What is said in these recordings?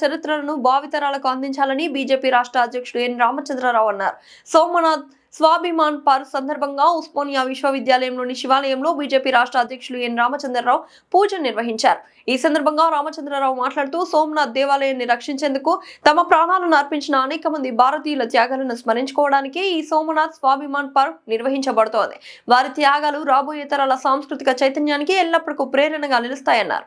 చరిత్రలను భావితరాలకు అందించాలని బీజేపీ రాష్ట్ర అధ్యక్షుడు ఎన్ రామచంద్రరావు అన్నారు. సోమనాథ్ స్వాభిమాన్ పర్ సందర్భంగా ఉస్మానియా విశ్వవిద్యాలయంలోని శివాలయంలో బీజేపీ రాష్ట్ర అధ్యక్షులు ఎన్ రామచంద్రరావు పూజ నిర్వహించారు. ఈ సందర్భంగా రామచంద్రరావు మాట్లాడుతూ సోమనాథ్ దేవాలయాన్ని రక్షించేందుకు తమ ప్రాణాలను అర్పించిన అనేక మంది భారతీయుల త్యాగాలను స్మరించుకోవడానికి ఈ సోమనాథ్ స్వాభిమాన్ పర్వ్ నిర్వహించబడుతోంది. వారి త్యాగాలు రాబోయే తరాల సాంస్కృతిక చైతన్యానికి ఎల్లప్పుడూ ప్రేరణగా నిలుస్తాయన్నారు.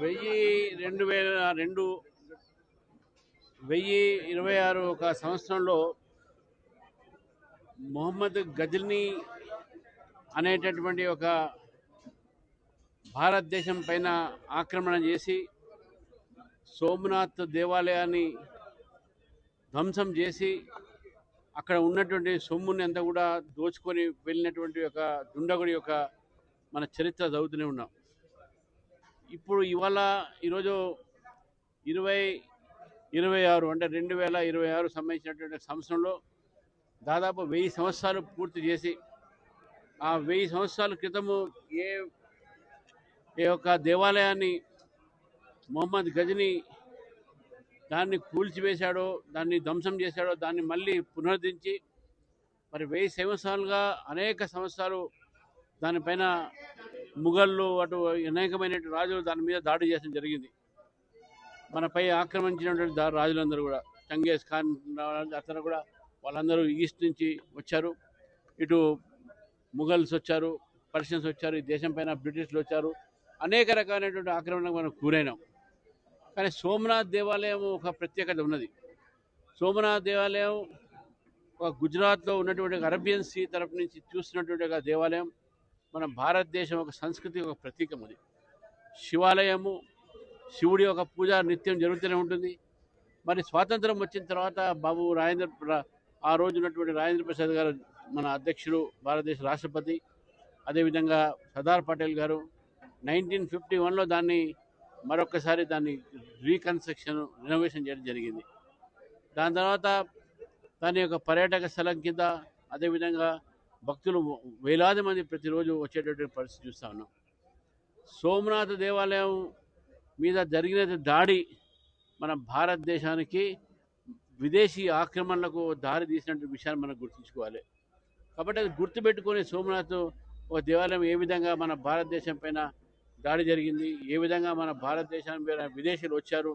వెయ్యి రెండు వేల రెండు వెయ్యి ఇరవై ఆరు ఒక సంవత్సరంలో మొహమ్మద్ గజల్ని అనేటటువంటి ఒక భారతదేశం పైన ఆక్రమణ చేసి సోమనాథ్ దేవాలయాన్ని ధ్వంసం చేసి అక్కడ ఉన్నటువంటి సొమ్ముని అంతా కూడా దోచుకొని వెళ్ళినటువంటి యొక్క దుండగుడి యొక్క మన చరిత్ర చదువుతూనే ఉన్నాం. ఇప్పుడు ఇవాళ ఈరోజు ఇరవై ఇరవై ఆరు అంటే రెండు వేల ఇరవై ఆరు సంబంధించినటువంటి సంవత్సరంలో దాదాపు వెయ్యి సంవత్సరాలు పూర్తి చేసి ఆ వెయ్యి సంవత్సరాల క్రితము ఏ ఏ యొక్క దేవాలయాన్ని మొహమ్మద్ గజని దాన్ని కూల్చివేశాడో దాన్ని ధ్వంసం చేశాడో దాన్ని మళ్ళీ పునరుద్ధరించి మరి వెయ్యి సంవత్సరాలుగా అనేక సంవత్సరాలు దానిపైన ముఘళ్ళు అటు అనేకమైన రాజులు దాని మీద దాడి చేయడం జరిగింది. మనపై ఆక్రమించినటువంటి దా- రాజులందరూ కూడా చంగేజ్ ఖాన్ అతను కూడా వాళ్ళందరూ ఈస్ట్ నుంచి వచ్చారు. ఇటు ముఘల్స్ వచ్చారు పర్షియన్స్ వచ్చారు ఈ దేశం పైన బ్రిటిష్లు వచ్చారు. అనేక రకాలైనటువంటి ఆక్రమణకు మనం కూరైనాం కానీ సోమనాథ్ దేవాలయం ఒక ప్రత్యేకత ఉన్నది. సోమనాథ్ దేవాలయం ఒక గుజరాత్లో ఉన్నటువంటి అరబియన్ సీ తరపు నుంచి చూస్తున్నటువంటి ఒక దేవాలయం. మన భారతదేశం ఒక సంస్కృతి ఒక ప్రతీకం అది. శివాలయము శివుడి యొక్క పూజ నిత్యం జరుగుతూనే ఉంటుంది. మరి స్వాతంత్రం వచ్చిన తర్వాత బాబు రాజేంద్ర ప్ర- ఆ రోజు ఉన్నటువంటి రాజేంద్ర ప్రసాద్ గారు మన అధ్యక్షుడు భారతదేశ రాష్ట్రపతి. అదేవిధంగా సర్దార్ పటేల్ గారు. నైన్టీన్ ఫిఫ్టీ వన్లో దాన్ని మరొకసారి దాన్ని రీకన్స్ట్రక్షన్ రెనోవేషన్ చేయడం జరిగింది. దాని తర్వాత దాని యొక్క పర్యాటక స్థలం కింద అదేవిధంగా భక్తులు వేలాది మంది ప్రతిరోజు వచ్చేటటువంటి పరిస్థితి చూస్తూ ఉన్నాం. సోమనాథ దేవాలయం మీద జరిగిన దాడి మన భారతదేశానికి విదేశీ ఆక్రమణలకు దారి తీసినటువంటి విషయాన్ని మనం గుర్తుంచుకోవాలి. కాబట్టి అది గుర్తుపెట్టుకొని సోమనాథ్ ఒక దేవాలయం ఏ విధంగా మన భారతదేశం పైన దాడి జరిగింది. ఏ విధంగా మన భారతదేశం విదేశీయులు వచ్చారు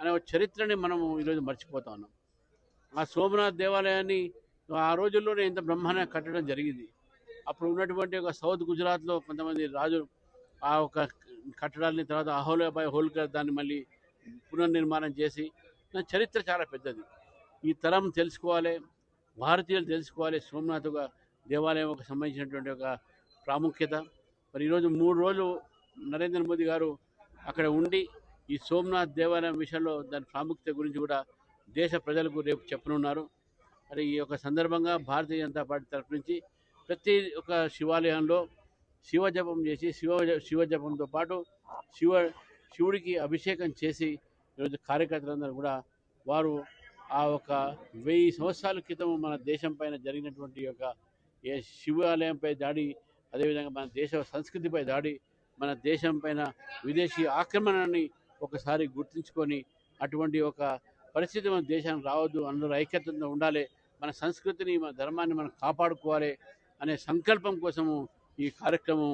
అనే ఒక చరిత్రని మనము ఈరోజు మర్చిపోతా ఉన్నాం. ఆ సోమనాథ్ దేవాలయాన్ని ఆ రోజుల్లోనే ఇంత బ్రహ్మాండంగా కట్టడం జరిగింది. అప్పుడు ఉన్నటువంటి ఒక సౌత్ గుజరాత్లో కొంతమంది రాజు ఆ ఒక కట్టడాన్ని తర్వాత అహోలాబాయ్ హోల్కర్ దాన్ని మళ్ళీ పునర్నిర్మాణం చేసి నా చరిత్ర చాలా పెద్దది. ఈ తరం తెలుసుకోవాలి భారతీయులు తెలుసుకోవాలి. సోమనాథ్ ఒక దేవాలయం ఒక సంబంధించినటువంటి ఒక ప్రాముఖ్యత. మరి ఈరోజు మూడు రోజులు నరేంద్ర మోదీ గారు అక్కడ ఉండి ఈ సోమనాథ్ దేవాలయం విషయంలో దాని ప్రాముఖ్యత గురించి కూడా దేశ ప్రజలకు రేపు చెప్పనున్నారు. మరి ఈ యొక్క సందర్భంగా భారతీయ జనతా పార్టీ తరఫు నుంచి ప్రతి ఒక్క శివాలయంలో శివ జపం చేసి శివ శివ జపంతో పాటు శివ శివుడికి అభిషేకం చేసి ఈరోజు కార్యకర్తలందరూ కూడా వారు ఆ ఒక వెయ్యి సంవత్సరాల క్రితం మన దేశం పైన జరిగినటువంటి యొక్క ఏ శివాలయంపై దాడి అదేవిధంగా మన దేశ సంస్కృతిపై దాడి మన దేశం పైన విదేశీ ఆక్రమణని ఒకసారి గుర్తించుకొని అటువంటి ఒక పరిస్థితి మన దేశానికి రావద్దు అందరూ ఐక్యతంగా ఉండాలి మన సంస్కృతిని మన ధర్మాన్ని మనం కాపాడుకోవాలి అనే సంకల్పం కోసము ఈ కార్యక్రమం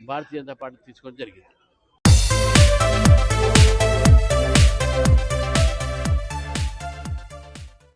భారతీయ జనతా పార్టీ తీసుకోవడం జరిగింది.